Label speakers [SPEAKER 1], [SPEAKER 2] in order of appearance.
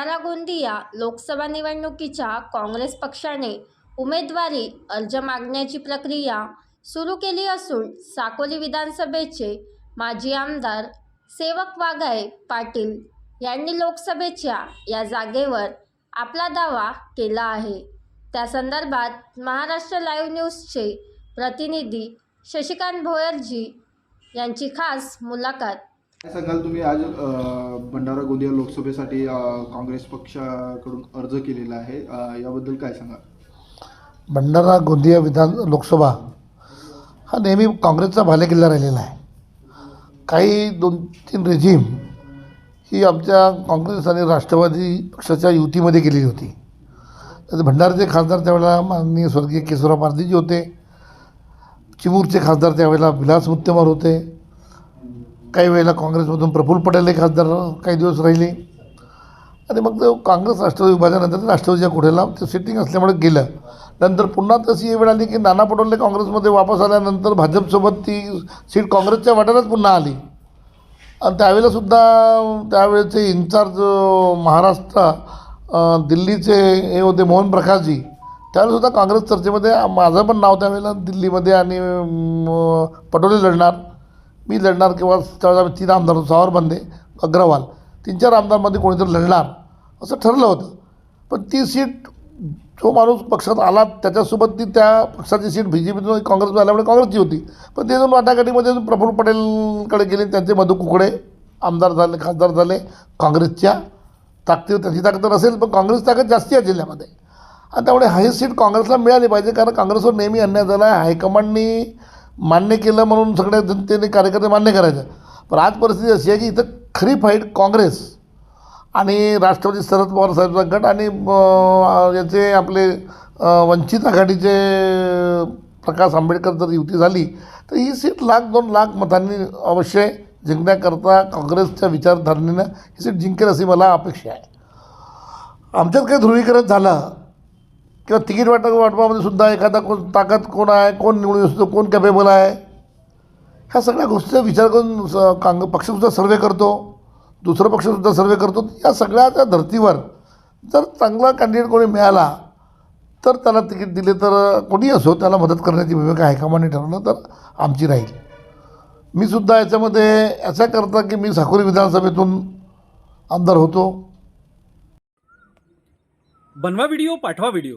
[SPEAKER 1] भंडारा गोंदिया लोकसभा निवडणुकीच्या काँग्रेस पक्षाने उमेदवारी अर्ज मागण्याची प्रक्रिया सुरू केली असून साकोली विधानसभेचे माजी आमदार सेवक वाघाय पाटील यांनी लोकसभेच्या या जागेवर आपला दावा केला आहे. त्या संदर्भात महाराष्ट्र लाईव्ह न्यूजचे प्रतिनिधी शशिकांत भोयरजी यांची खास मुलाखत.
[SPEAKER 2] सांगाल तुम्ही? आज भंडारा गोंदिया लोकसभेसाठी काँग्रेस पक्षाकडून अर्ज केलेला आहे. याबद्दल काय सांगाल?
[SPEAKER 3] भंडारा गोंदिया विधान लोकसभा हा नेहमी काँग्रेसचा भालेकिल्ला राहिलेला आहे. काही दोन तीन रेझिम ही आमच्या काँग्रेस आणि राष्ट्रवादी पक्षाच्या युतीमध्ये गेलेली होती. तर भंडाराचे खासदार त्यावेळेला माननीय स्वर्गीय केशवराव पारदीजी होते. चिमूरचे खासदार त्यावेळेला विलास मुत्तेमार होते. काही वेळेला काँग्रेसमधून प्रफुल्ल पटेल हे खासदार काही दिवस राहिले. आणि मग ते काँग्रेस राष्ट्रवादी विभागानंतर राष्ट्रवादीच्या कुठेला ते सिटिंग असल्यामुळे गेलं. नंतर पुन्हा तशी वेळ आली की नाना पटोले काँग्रेसमध्ये वापस आल्यानंतर भाजपसोबत ती सीट काँग्रेसच्या वाट्यालाच पुन्हा आली. आणि त्यावेळेलासुद्धा त्यावेळेचे इन्चार्ज महाराष्ट्र दिल्लीचे हे होते मोहन प्रकाशजी. त्यावेळेसुद्धा काँग्रेस चर्चेमध्ये माझं पण नाव त्यावेळेला दिल्लीमध्ये आणि पटोले लढणार. मी लढणार किंवा त्यावेळेला तीन आमदार होतो सावर बंदे अग्रवाल. तीन चार आमदारमध्ये कोणीतरी लढणार असं ठरलं होतं. पण ती सीट जो माणूस पक्षात आला त्याच्यासोबत ती त्या पक्षाची सीट बी जे पीतून काँग्रेसमध्ये आल्यामुळे काँग्रेसची होती. पण ते जाऊन वाटाघाटीमध्ये प्रफुल्ल पटेलकडे गेले त्यांचे मधु कुकडे आमदार झाले खासदार झाले काँग्रेसच्या. ताकदीवर त्यांची ताकद असेल पण काँग्रेस ताकद जास्ती आहे जिल्ह्यामध्ये. आणि त्यामुळे ही सीट काँग्रेसला मिळाली पाहिजे कारण काँग्रेसवर नेहमी अन्याय झाला आहे. हायकमांडनी मान्य केलं म्हणून सगळ्या जनतेने कार्यकर्ते मान्य करायचं. पण आज परिस्थिती अशी आहे की इथं खरी फाईट काँग्रेस आणि राष्ट्रवादी शरद पवार साहेबचा गट आणि याचे आपले वंचित आघाडीचे प्रकाश आंबेडकर जर युती झाली तर ही सीट लाख दोन लाख मतांनी अवश्य जिंकण्याकरता काँग्रेसच्या विचारधारणेनं ही सीट जिंकेल अशी मला अपेक्षा आहे. आमच्यात काही ध्रुवीकरण झालं किंवा तिकीट वाटप वाटपामध्ये सुद्धा एखादा कोण ताकद कोण आहे कोण निवडून असतो कोण कॅपेबल आहे? ह्या सगळ्या गोष्टीचा विचार करून स कांग पक्षसुद्धा सर्वे करतो. दुसरा पक्षसुद्धा सर्वे करतो. या सगळ्याच्या धर्तीवर जर चांगला कॅन्डिडेट कोणी मिळाला तर त्याला तिकीट दिले तर कोणी असो त्याला मदत करण्याची भूमिका हायकमांडने ठरवलं तर आमची राहील. मी सुद्धा याच्यामध्ये याचा करता की मी साकोरी विधानसभेतून आमदार होतो.
[SPEAKER 4] बनवा व्हिडिओ पाठवा व्हिडिओ